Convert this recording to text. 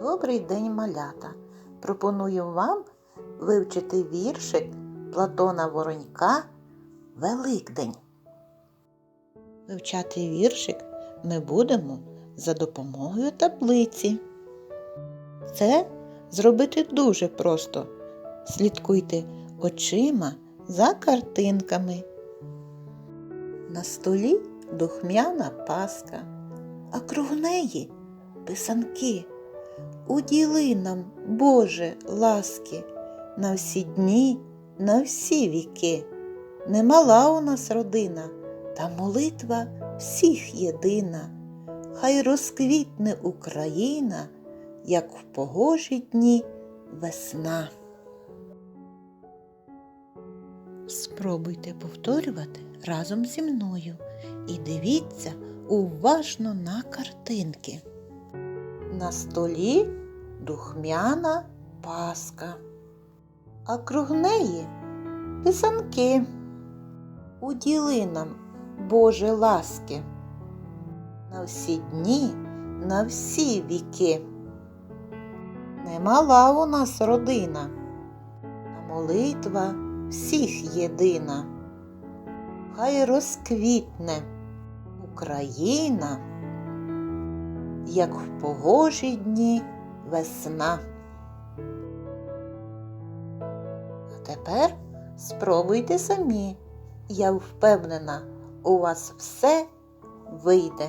Добрий день, малята! Пропоную вам вивчити віршик Платона Воронька Великдень. Вивчати віршик ми будемо за допомогою таблиці. Це зробити дуже просто. Слідкуйте очима за картинками. На столі духмяна паска, а круг неї писанки. Уділи нам, Боже, ласки, на всі дні, на всі віки. Немала у нас родина, та молитва всіх єдина. Хай розквітне Україна, як в погожі дні весна. Спробуйте повторювати разом зі мною і дивіться уважно на картинки. На столі духмяна паска, а круг неї писанки. Уділи нам, Боже ласки, на всі дні, на всі віки. Немала у нас родина, а молитва всіх єдина. Хай розквітне Україна як в погожі дні весна. А тепер спробуйте самі. Я впевнена, у вас все вийде.